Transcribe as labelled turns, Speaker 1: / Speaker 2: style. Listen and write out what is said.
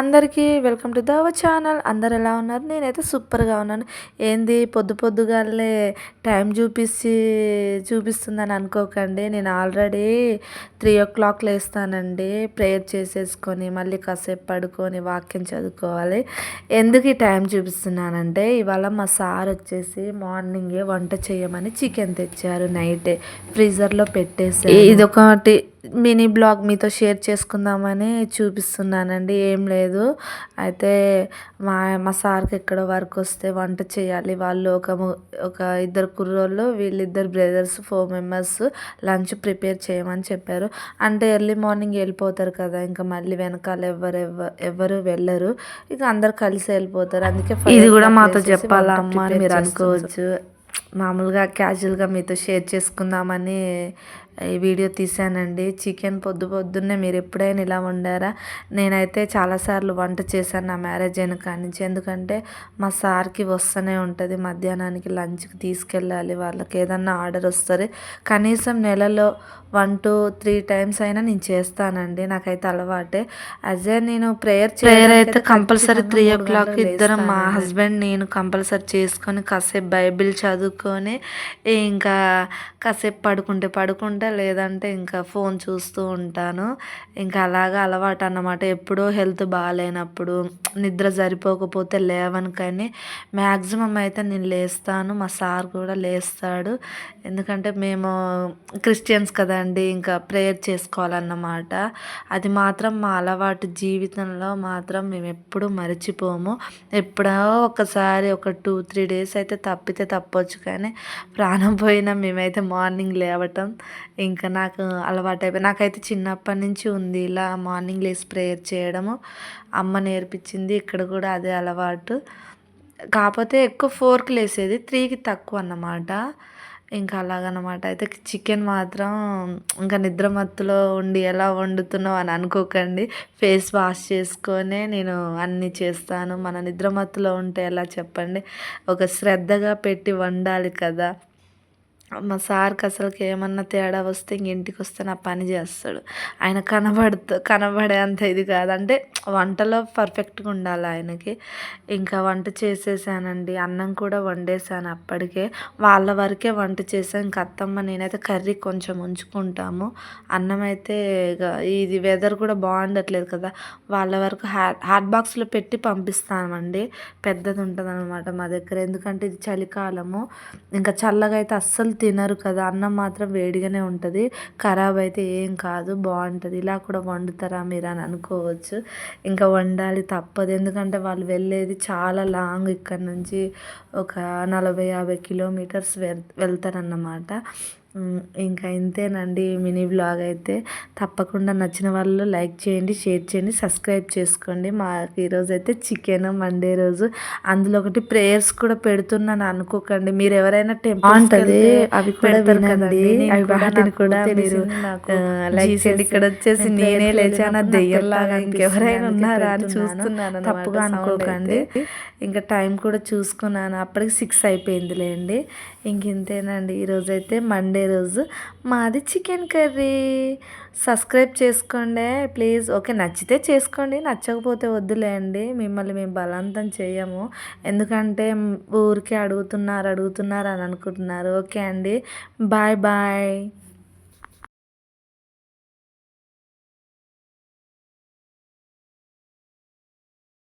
Speaker 1: అందరికీ welcome to దవ channel. అందరు ఎలా ఉన్నారు? నేనైతే సూపర్గా ఉన్నాను. ఏంది పొద్దు పొద్దుగాలే టైం చూపిస్తే చూపిస్తుందని అనుకోకండి. నేను ఆల్రెడీ త్రీ ఓ క్లాక్ లేస్తానండి. ప్రేయర్ చేసేసుకొని మళ్ళీ కాసేపు పడుకొని వాక్యం చదువుకోవాలి. ఎందుకు ఈ టైం చూపిస్తున్నానంటే ఇవాళ మా సార్ వచ్చేసి మార్నింగే వంట చేయమని చికెన్ తెచ్చారు నైటే. ఫ్రీజర్లో పెట్టేసి ఇది ఒకటి మినీ బ్లాగ్ మీతో షేర్ చేసుకుందామని చూపిస్తున్నానండి ఏం లేదు. అయితే మా మా సార్కి ఎక్కడో వర్క్ వస్తే వంట చేయాలి. వాళ్ళు ఒక ఒక ఇద్దరు కుర్రోళ్ళు వీళ్ళిద్దరు brothers four members lunch prepare చేయమని చెప్పారు. అంటే ఎర్లీ మార్నింగ్ వెళ్ళిపోతారు కదా ఇంకా మళ్ళీ వెనకాల ఎవరు ఎవరు వెళ్ళరు. ఇక అందరు కలిసి వెళ్ళిపోతారు. అందుకే ఇది కూడా మాతో చెప్పాలా అమ్మ అని మీరు అనుకోవచ్చు. మామూలుగా క్యాజువల్గా మీతో షేర్ చేసుకుందామని ఈ వీడియో తీసానండి చికెన్ పొద్దు పొద్దున్నే మీరు ఎప్పుడైనా ఇలా వండారా? నేనైతే చాలాసార్లు వంట చేశాను నా మ్యారేజ్ అయిన కాడి నుంచి. ఎందుకంటే మా సార్కి వస్తూనే ఉంటుంది. మధ్యాహ్నానికి లంచ్కి తీసుకెళ్ళాలి. వాళ్ళకి ఏదన్నా ఆర్డర్ వస్తుంది. కనీసం నెలలో వన్ టూ త్రీ టైమ్స్ అయినా నేను చేస్తానండి. నాకైతే అలవాటే. అదే నేను ప్రేయర్ ప్రేయర్ అయితే కంపల్సరీ త్రీ ఓ క్లాక్ ఇద్దరం మా హస్బెండ్ నేను కంపల్సరీ చేసుకొని కాసేపు బైబిల్ చదువుకొని ఇంకా కాసేపు పడుకుంటే పడుకుంటే లేదంటే ఇంకా ఫోన్ చూస్తూ ఉంటాను. ఇంకా అలాగా అలవాటు అన్నమాట ఎప్పుడో హెల్త్ బాగాలేనప్పుడు నిద్ర సరిపోకపోతే లేవను కానీ మ్యాక్సిమం అయితే నేను లేస్తాను. మా సార్ కూడా లేస్తాడు. ఎందుకంటే మేము క్రిస్టియన్స్ కదండి ఇంకా ప్రేయర్ చేసుకోవాలన్నమాట. అది మాత్రం మా అలవాటు జీవితంలో మాత్రం మేము ఎప్పుడూ మర్చిపోము. ఎప్పుడో ఒకసారి ఒక టూ త్రీ డేస్ అయితే తప్పితే తప్పొచ్చు కానీ ప్రాణం పోయినా మేమైతే మార్నింగ్ లేవటం ఇంకా నాకు అలవాటైపోయి నాకైతే చిన్నప్పటి నుంచి ఉంది ఇలా మార్నింగ్ లేసి ప్రేయర్ చేయడము. అమ్మ నేర్పించింది ఇక్కడ కూడా అదే అలవాటు. కాకపోతే ఎక్కువ ఫోర్కి లేసేది త్రీకి తక్కువ అన్నమాట. ఇంకా అలాగనమాట. అయితే చికెన్ మాత్రం ఇంకా నిద్రమత్తులో ఉండి ఎలా వండుతున్నావు అని అనుకోకండి. ఫేస్ వాష్ చేసుకొనే నేను అన్నీ చేస్తాను. మన నిద్రమత్తులో ఉంటే ఎలా చెప్పండి? ఒక శ్రద్ధగా పెట్టి వండాలి కదా. మా సార్కి అసలుకి ఏమన్నా తేడా వస్తే ఇంక ఇంటికి వస్తే నా పని చేస్తాడు. ఆయన కనబడుతూ కనబడే అంత ఇది కాదు. అంటే వంటలో పర్ఫెక్ట్గా ఉండాలి ఆయనకి. ఇంకా వంట చేసేసానండి. అన్నం కూడా వండేసాను అప్పటికే. వాళ్ళ వరకే వంట చేసాను. ఇంకా అత్తమ్మ నేనైతే కర్రీ కొంచెం ఉంచుకుంటాము. అన్నం అయితే ఇక ఇది వెదర్ కూడా బాగుండట్లేదు కదా. వాళ్ళ వరకు హ్యాట్ హాట్ బాక్స్లో పెట్టి పంపిస్తామండి. పెద్దది ఉంటుంది అనమాట మా దగ్గర. ఎందుకంటే ఇది చలికాలము. ఇంకా చల్లగా అయితే అస్సలు తినరు కదా అన్నం మాత్రం వేడిగానే ఉంటుంది. ఖరాబ్ అయితే ఏం కాదు బాగుంటుంది. ఇలా కూడా వండుతారా మీరు అని అనుకోవచ్చు. ఇంకా వండాలి తప్పదు. ఎందుకంటే వాళ్ళు వెళ్ళేది చాలా లాంగ్ ఇక్కడ నుంచి ఒక నలభై యాభై కిలోమీటర్స్ వెళ్ వెళ్తారన్నమాట. ఇంకా ఇంతేనండి మినీ బ్లాగ్ అయితే. తప్పకుండా నచ్చిన వాళ్ళు లైక్ చేయండి షేర్ చేయండి సబ్స్క్రైబ్ చేసుకోండి. మాకు ఈరోజు అయితే చికెన్ మండే రోజు. అందులో ఒకటి ప్రేయర్స్ కూడా పెడుతున్నాను అనుకోకండి. మీరు ఎవరైనా టెంపుల్ అవి కదండి. అవి వాటిని కూడా మీరు లైక్ చేయండి. ఇక్కడ వచ్చేసి నేనే లేచానా దెయ్యంలాగా ఇంకెవరైనా ఉన్నారా అని చూస్తున్నాను తప్పుగా అనుకోకండి. ఇంకా టైం కూడా చూసుకున్నాను. అప్పటికి సిక్స్ అయిపోయిందిలేండి. ఇంక ఇంతేనండి. ఈరోజైతే మండే రోజు మాది చికెన్ కర్రీ. సబ్స్క్రైబ్ చేసుకోండి ప్లీజ్. ఓకే నచ్చితే చేసుకోండి నచ్చకపోతే వద్దులేండి మిమ్మల్ని మేము బలవంతం చేయము. ఎందుకంటే ఊరికే అడుగుతున్నారు అడుగుతున్నారు అని అనుకుంటున్నారు. ఓకే అండి. Bye bye.